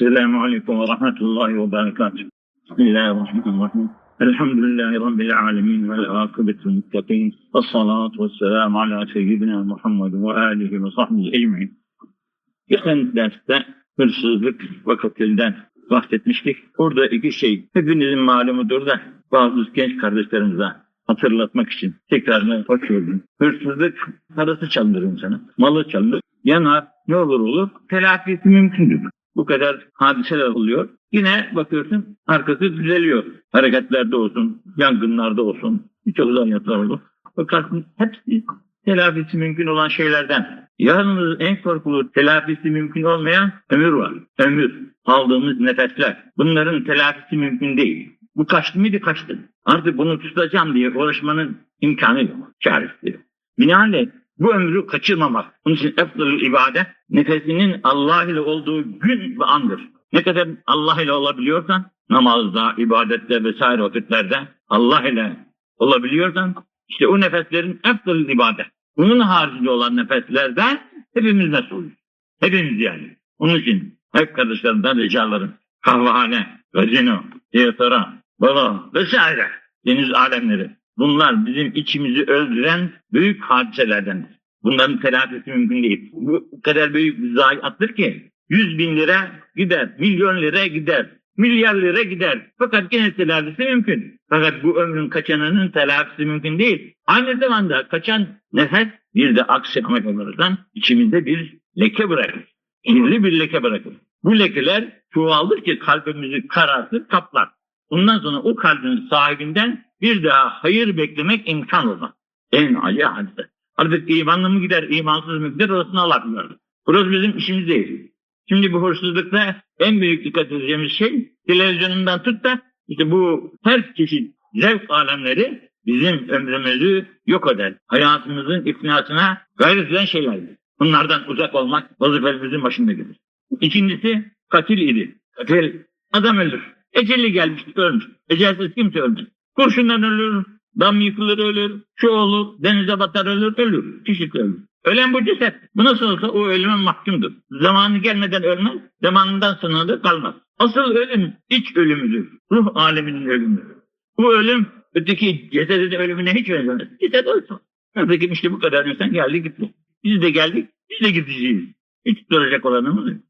السلام عليكم ورحمة الله وبركاته بسم الله الرحمن الرحيم الحمد لله رب العالمين والعاقبة للمتقين والصلاة والسلام على سيدنا محمد وآله وصحبه ecmaîn. Geçen derste hırsızlık ve katilden bahsetmiştik. Burada iki şey hepinizin malumudur da bazı genç kardeşlerimize hatırlatmak için tekrarını hoş gördüm. Hırsızlık parası çalınır insana. Malı çalınır. Yanar. Ne olur olur. Telafisi mümkündür. Bu kadar hadiseler oluyor. Yine bakıyorsun arkası düzeliyor. Hareketlerde olsun, yangınlarda olsun, birçok zayiatlar olur. Bakarsın hepsi telafisi mümkün olan şeylerden. Yalnız en korkulu telafisi mümkün olmayan ömür var. Ömür, aldığımız nefesler. Bunların telafisi mümkün değil. Bu kaçtı mıydı kaçtı. Artık bunu tutacağım diye uğraşmanın imkanı yok. Çaresi yok. Binaenaleyh bu ömrü kaçırmamak. Onun için efdalül ibadet nefesinin Allah ile olduğu gün ve andır. Ne kadar Allah ile olabiliyorsan namazda, ibadette vesaire vakitlerde Allah ile olabiliyorsan işte o nefeslerin efdalül ibadet. Bunun haricinde olan nefeslerden hepimiz mesulüz. Hepimiz yani. Onun için hep kardeşlerimden ricalarım. Kahvehane, gazino, tiyatro, balo vesaire. Deniz alemleri. Bunlar bizim içimizi öldüren büyük hadiselerdendir. Bunların telafisi mümkün değil. Bu kadar büyük bir zayiattır ki 100 bin lira gider, milyon lira gider, milyar lira gider. Fakat gene telafisi mümkün. Fakat bu ömrün kaçanının telafisi mümkün değil. Aynı zamanda kaçan nefes bir de aksi olursan içimizde bir leke bırakır. Kirli bir leke bırakır. Bu lekeler çoğaldıkça kalbimizi karartır, kaplar. Ondan sonra o kalbin sahibinden bir daha hayır beklemek imkan olmaz. En acı hadise. Artık imanlı mı gider, imansız mı gider orasını Allah. Burası bizim işimiz değil. Şimdi bu hırsızlıkta en büyük dikkat edeceğimiz şey televizyonundan tut da işte bu her çeşit zevk alemleri bizim ömrümüzü yok eder. Hayatımızın ifnasına gayret eden şeylerdir. Bunlardan uzak olmak vazifemizin başında gelir. İkincisi katil idi. Katil adam ölür. Eceli gelmiş ölmüş. Ecelsiz kimse ölmez. Kurşundan ölür, dam yıkılır ölür, şu olur, denize batar ölür, ölür. Kişi ölür. Ölen bu ceset. Bu nasıl olsa o ölüme mahkumdur. Zamanı gelmeden ölmez, zamanından sonra da kalmaz. Asıl ölüm iç ölümüdür. Ruh aleminin ölümüdür. Bu ölüm öteki cesedin ölümüne hiç benzemez. Ceset olsun. Peki işte bu kadar insan geldi gitti. Biz de geldik, biz de gideceğiz. Hiç duracak olanımız yok.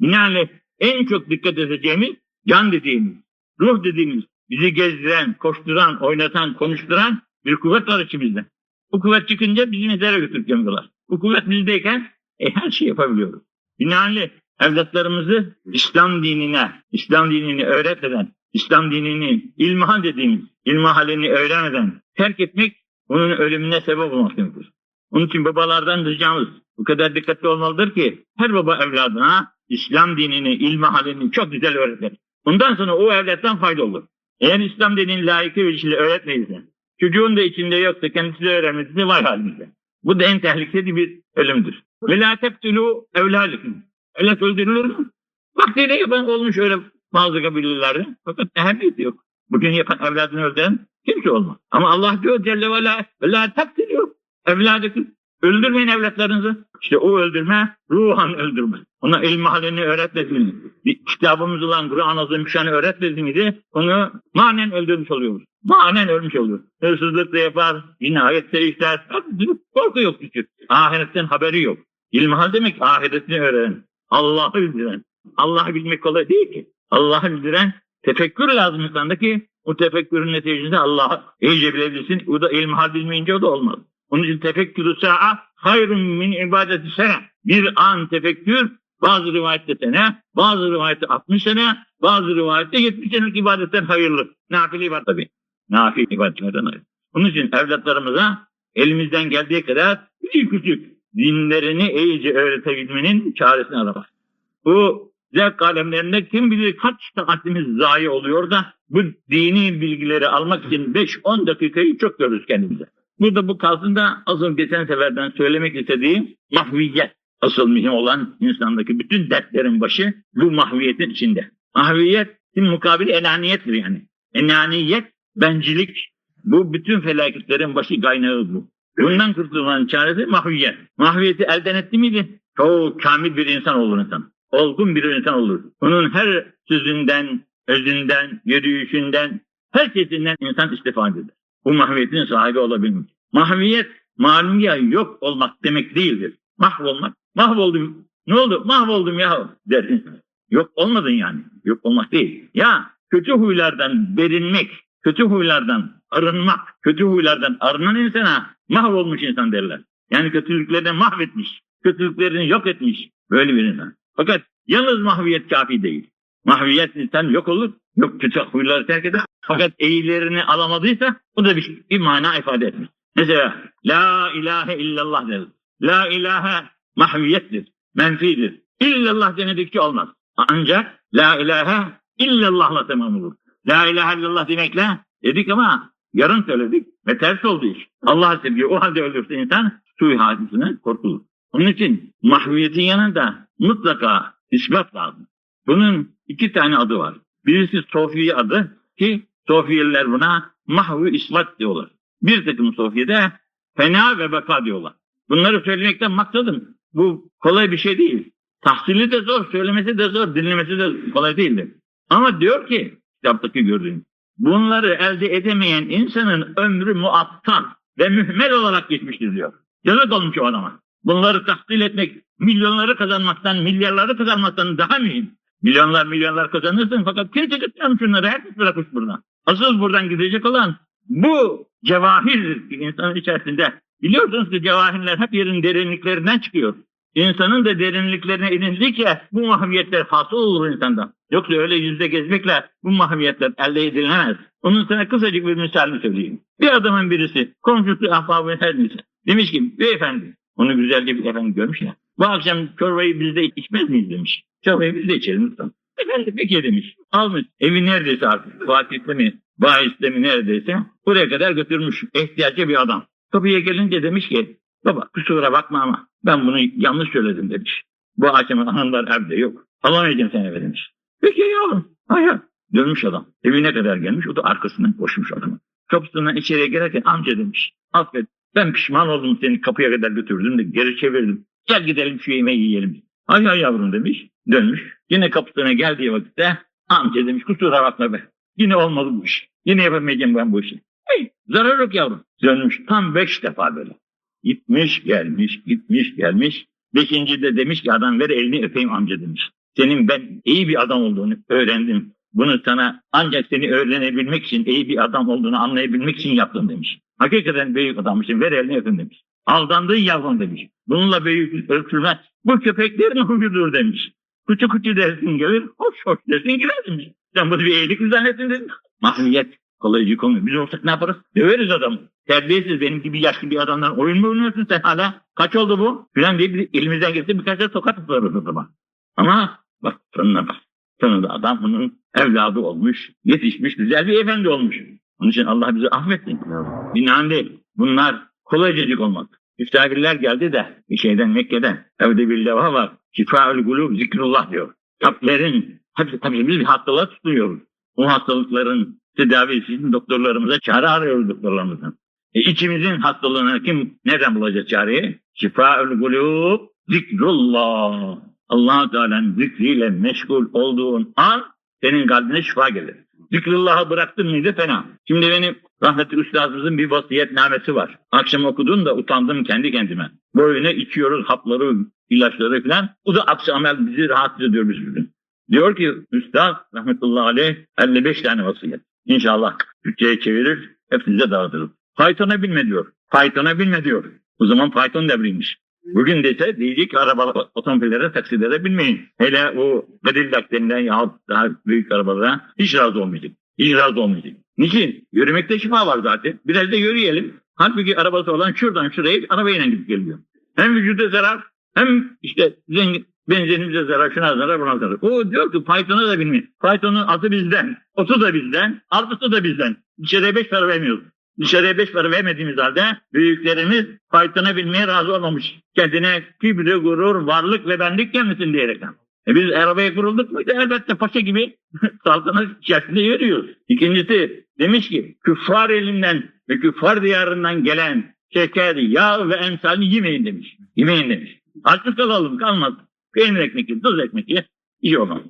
Binaenaleyh en çok dikkat edeceğimiz can dediğimiz, ruh dediğimiz, bizi gezdiren, koşturan, oynatan, konuşturan bir kuvvet var içimizde. Bu kuvvet çıkınca bizi mezara götürüp gömüyorlar. Bu kuvvet bizdeyken e, her şey yapabiliyoruz. Binaenaleyh evlatlarımızı İslam dinine, İslam dinini öğretmeden, İslam dinini ilmihal dediğimiz, ilmihalini öğrenmeden terk etmek onun ölümüne sebep olmak demektir. Onun için babalardan ricamız bu kadar dikkatli olmalıdır ki her baba evladına İslam dinini, ilmihalini çok güzel öğretir. Ondan sonra o evlattan fayda olur. Eğer İslam dinini layıklı bir şekilde öğretmeyirse, çocuğun da içinde yoksa kendisi de öğrenmediyse vay halimize. Bu da en tehlikeli bir ölümdür. Ve la tektülü evlâlikum. Evlat öldürülür mü? Vaktiyle yapan olmuş öyle bazı kabilelerde. Fakat ehemmiyeti yok. Bugün yapan evladını öldüren kimse olmaz. Ama Allah diyor Celle ve la, ve la tektülü evlâlikum. Öldürmeyin evlatlarınızı. İşte o öldürme ruhan öldürme. Ona ilmi halini öğretmediğini, bir kitabımız olan Kur'an-ı Azimüşşan'ı öğretmediğini onu manen öldürmüş oluyoruz. Manen ölmüş oluyor. Hırsızlık da yapar, cinayet işler. Korku yok çünkü. Ahiretten haberi yok. İlmihal demek ahiretini öğrenen. Allah'ı bildiren. Allah'ı bilmek kolay değil ki. Allah'ı bildiren tefekkür lazım insanda o tefekkürün neticesinde Allah'ı iyice bilebilirsin. O da ilmihal bilmeyince o da olmaz. Onun için tefekkürü sa'a hayrun min ibadeti sene. Bir an tefekkür bazı rivayette sene, bazı rivayette 60 sene, bazı rivayette 70 senelik ibadetten hayırlı. Nafile ibadet tabii. Nafile ibadetlerden hayırlı. Onun için evlatlarımıza elimizden geldiği kadar küçük küçük dinlerini iyice öğretebilmenin çaresini aramak. Bu zevk alemlerinde kim bilir kaç saatimiz zayi oluyor da bu dini bilgileri almak için 5-10 dakikayı çok görürüz kendimize. Burada bu kalsın da asıl geçen seferden söylemek istediğim mahviyet. Asıl mühim olan insandaki bütün dertlerin başı bu mahviyetin içinde. Mahviyet mukabili enaniyettir yani. Enaniyet, bencilik. Bu bütün felaketlerin başı kaynağı bu. Bundan kurtulmanın çaresi mahviyet. Mahviyeti elden etti miydi? Çok kamil bir insan olur insan. olgun bir insan olur. Onun her sözünden, özünden, yürüyüşünden, her şeyinden insan istifade eder. Bu mahviyetin sahibi olabilmek. Mahviyet, malumiye yok olmak demek değildir. Mahvolmak. Mahvoldum. Ne oldu? Mahvoldum ya der. Yok olmadın yani. Yok olmak değil. Ya kötü huylardan berinmek, kötü huylardan arınmak, kötü huylardan arınan insana mahvolmuş insan derler. Yani kötülüklerden mahvetmiş, kötülüklerini yok etmiş böyle bir insan. Fakat yalnız mahviyet kafi değil. Mahviyet insan yok olur, yok kötü huyları terk eder. Fakat eğilerini alamadıysa bu da bir, bir mana ifade etmiş. Mesela La ilahe illallah deriz. La ilahe mahviyettir, menfidir. İllallah denedikçe olmaz. Ancak La ilahe illallahla tamam olur. La ilahe illallah demekle dedik ama yarın söyledik ve ters oldu iş. Allah sevgi o halde ölürse insan suyu hadisine korkulur. Onun için mahviyetin yanında mutlaka ispat lazım. Bunun iki tane adı var. Birisi Sofiye adı ki Sofiyeliler buna mahvu ispat diyorlar. Bir takım Sofiye'de fena ve beka diyorlar. Bunları söylemekten maksadım. Bu kolay bir şey değil. Tahsili de zor, söylemesi de zor, dinlemesi de kolay değildir. Ama diyor ki kitaptaki gördüğün bunları elde edemeyen insanın ömrü muattal ve mühmel olarak geçmiştir diyor. Yazık olmuş o adama. Bunları tahsil etmek milyonları kazanmaktan, milyarları kazanmaktan daha mühim. Milyonlar milyonlar kazanırsın fakat kimse gitmiyor şunları herkes bırakmış buradan. Asıl buradan gidecek olan bu cevahir insanın içerisinde. Biliyorsunuz ki cevahirler hep yerin derinliklerinden çıkıyor. İnsanın da derinliklerine inildikçe bu mahviyetler hasıl olur insandan. Yoksa öyle yüzde gezmekle bu mahviyetler elde edilemez. Onun sana kısacık bir misalini söyleyeyim. Bir adamın birisi, komşusu ahbabı her neyse. Demiş ki beyefendi, onu güzelce bir efendi görmüş ya. Bu akşam çorbayı biz de içmez miyiz demiş. Çorbayı biz de içelim lütfen. Efendi peki demiş. Almış evi neredeyse artık Fatih'te mi, Bahis'te mi neredeyse buraya kadar götürmüş ihtiyacı bir adam. Kapıya gelince demiş ki baba kusura bakma ama ben bunu yanlış söyledim demiş. Bu akşam hanımlar evde yok. Alamayacağım seni eve demiş. Peki yavrum. Hayır. Dönmüş adam. Evine kadar gelmiş. O da arkasından koşmuş adamı. Kapısından içeriye girerken amca demiş. Affet. Ben pişman oldum seni kapıya kadar götürdüm de geri çevirdim. Gel gidelim şu yemeği yiyelim. Hay hay yavrum demiş. Dönmüş. Yine kapısına geldiği vakitte amca demiş kusura bakma be. Yine olmadı bu iş. Yine yapamayacağım ben bu işi. Hey, zarar yok yavrum. Dönmüş tam beş defa böyle. Gitmiş gelmiş gitmiş gelmiş. Beşinci de demiş ki adam ver elini öpeyim amca demiş. Senin ben iyi bir adam olduğunu öğrendim. Bunu sana ancak seni öğrenebilmek için, iyi bir adam olduğunu anlayabilmek için yaptım demiş. Hakikaten büyük adammışsın, ver elini öpün demiş. Aldandığın yavrum demiş. Bununla büyük ölçülmez. Bu köpeklerin huyudur demiş. Kuçu kuçu dersin gelir, hoş hoş dersin gider demiş. Sen bunu bir iyilik mi zannettin demiş. Mahviyet kolaycık olmuyor. Biz olsak ne yaparız? Döveriz adamı. Terbiyesiz benim gibi yaşlı bir adamdan oyun mu oynuyorsun sen hala? Kaç oldu bu? Filan diye elimizden geçti birkaç da tokat tutarız adama. Ama bak sonuna bak. Sonunda adam bunun evladı olmuş, yetişmiş, güzel bir efendi olmuş. Onun için Allah bizi affetsin. Binaenaleyh bunlar kolaycacık olmak. Misafirler geldi de bir şeyden Mekke'den. Evde bir levha var. Şifaül gulub zikrullah diyor. Kalplerin hepsi tabii biz hastalığa tutuyoruz. O hastalıkların tedavisi için doktorlarımıza çare arıyoruz doktorlarımızdan. E içimizin hastalığına kim nereden bulacak çareyi? Şifaül gulub zikrullah. allah Teala'nın zikriyle meşgul olduğun an senin kalbine şifa gelir. Zikrullah'ı bıraktın mıydı fena. Şimdi benim rahmetli üstadımızın bir vasiyetnamesi var. Akşam okudum da utandım kendi kendime. Böyle içiyoruz hapları, ilaçları falan. Bu da aksi amel bizi rahatsız ediyor bir sürü. Diyor ki Üstad rahmetullahi aleyh 55 tane vasiyet. İnşallah Türkçe'ye çevirir, hepinize dağıtırız. Python'a bilme diyor. Python'a bilme diyor. O zaman Python devriymiş. Bugün dese diyecek ki araba, otomobillere, taksilere binmeyin. Hele o Cadillac denilen yahut daha büyük arabalara hiç razı olmayacak. Hiç razı olmayacak. Niçin? Yürümekte şifa var zaten. Biraz da yürüyelim. Halbuki arabası olan şuradan şuraya arabayla gidip geliyor. Hem vücuda zarar hem işte zengin, benzinimize zarar, şuna zarar, buna zarar. O diyor ki Python'a da bilmeyin. Python'un adı bizden, otu da bizden, artısı da bizden. İçeriye beş para vermiyoruz. Dışarıya beş para vermediğimiz halde büyüklerimiz faytona bilmeye razı olmamış. Kendine kibri, gurur, varlık ve benlik gelmesin diyerekten. E biz arabaya kurulduk muydu? Elbette paşa gibi saltanat içerisinde yürüyoruz. İkincisi demiş ki küffar elinden ve küffar diyarından gelen şeker, yağ ve emsalini yemeyin demiş. Yemeyin demiş. Açlık kalalım kalmaz. Peynir ekmek tuz ekmek ye. İyi olmaz.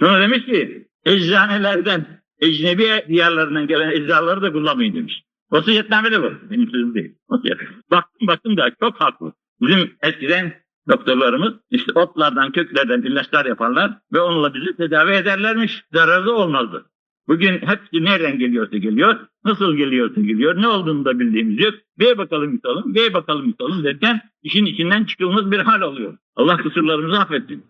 Sonra demiş ki eczanelerden, ecnebi diyarlarından gelen eczaları da kullanmayın demiş. Vasiyetnamede bu. Benim sözüm değil. Vasiyet. Baktım baktım da çok haklı. Bizim eskiden doktorlarımız işte otlardan, köklerden ilaçlar yaparlar ve onunla bizi tedavi ederlermiş. Zararı olmazdı. Bugün hepsi nereden geliyorsa geliyor, nasıl geliyorsa geliyor, ne olduğunu da bildiğimiz yok. Ve bakalım yutalım, ve bakalım yutalım derken işin içinden çıkılmaz bir hal oluyor. Allah kusurlarımızı affetsin.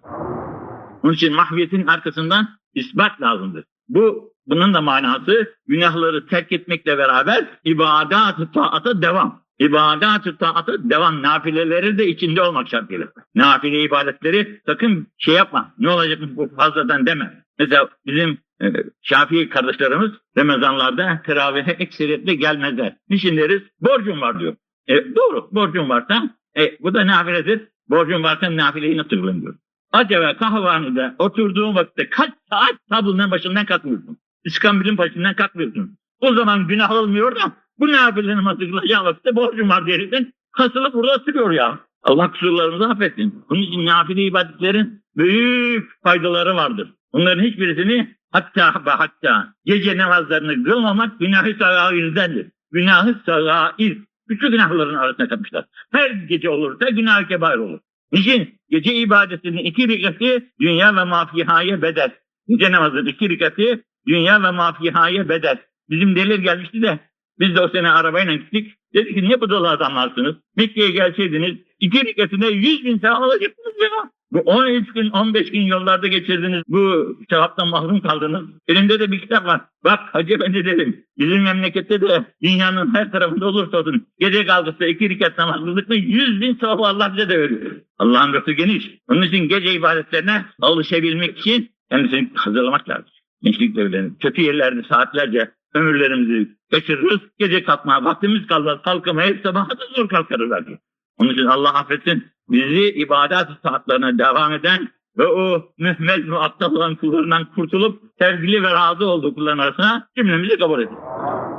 Onun için mahviyetin arkasından ispat lazımdır. Bu bunun da manası günahları terk etmekle beraber ibadat-ı taata devam. İbadat-ı taata devam. Nafileleri de içinde olmak şartıyla. Nafile ibadetleri sakın şey yapma. Ne olacak bu fazladan deme. Mesela bizim e, Şafii kardeşlerimiz Ramazanlarda teravihe ekseriyetle gelmezler. Niçin deriz? Borcum var diyor. E, doğru borcum varsa e, bu da nafiledir. Borcum varsa nafileyi nasıl diyor. Acaba kahvehanede oturduğun vakitte kaç saat tablonun başından kalkmıyorsun? İskambilin başından kalkmıyorsun. O zaman günah olmuyor da bu nafilenin hatırlayacağı vakitte borcum var diyerekten kasılıp burada sürüyor ya. Allah kusurlarımızı affetsin. Bunun için nafile ibadetlerin büyük faydaları vardır. Bunların hiçbirisini hatta ve hatta gece namazlarını kılmamak günahı sagairdendir. Günahı sagair. Bütün günahların arasına katmışlar. Her gece olursa günah kebair olur. Niçin? Gece ibadetinin iki rikati dünya ve mafihaya bedel. Gece namazının iki rikati dünya ve mafihaya bedel. Bizim delir gelmişti de biz de o sene arabayla gittik. Dedik ki niye bu dolu adamlarsınız? Mekke'ye gelseydiniz iki rikatine yüz bin sevap alacaktınız ya. Bu 13 gün 15 gün yollarda geçirdiniz. Bu sevaptan mahrum kaldınız. Elimde de bir kitap var. Bak Hacı Efendi dedim. Bizim memlekette de dünyanın her tarafında olursa olsun. Gece kalkısı iki rekat namaz kıldık mı 100 bin sevabı Allah bize de veriyor. Allah'ın lütfu geniş. Onun için gece ibadetlerine alışabilmek için kendisini hazırlamak lazım. Gençlik devlerini. Kötü yerlerde saatlerce ömürlerimizi geçiririz. Gece kalkmaya vaktimiz kalmaz. Kalkamayıp sabaha da zor kalkarız belki. Onun için Allah affetsin bizi ibadet saatlerine devam eden ve o mühmel muattal olan kullarından kurtulup sevgili ve razı olduğu kulların arasına cümlemizi kabul edin.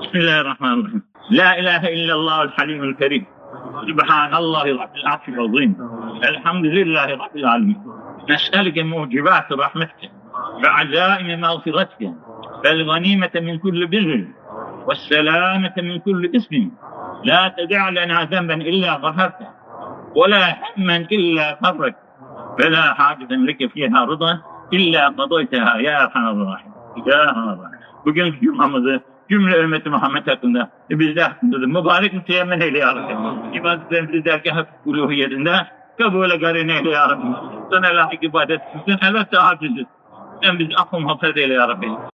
Bismillahirrahmanirrahim. La ilahe illallah halimul kerim. Subhanallahi rabbil azim. Elhamdülillahi rabbil alemin. Nes'elke mucibat rahmetke بعزائم مغفرتك فالغنيمة من كل بر والسلامة من كل اسم لا تدع لنا ذنبا إلا غفرته ولا هما إلا فرجت فلا حاجة لك فيها رضا إلا قضيتها يا أرحم الراحمين يا أرحم الراحمين bugünkü cumamızı cümle ümmeti Muhammed hakkında bizde hakkında mübarek müteyemen eyle ya Rabbi. İbadetlerimizi dergah uluhiyetinde kabule garin eyle ya Rabbi. Sana layık ibadet etsin. Elbette hafizdir. Sen bizi affı muhabbet eyle ya Rabbi.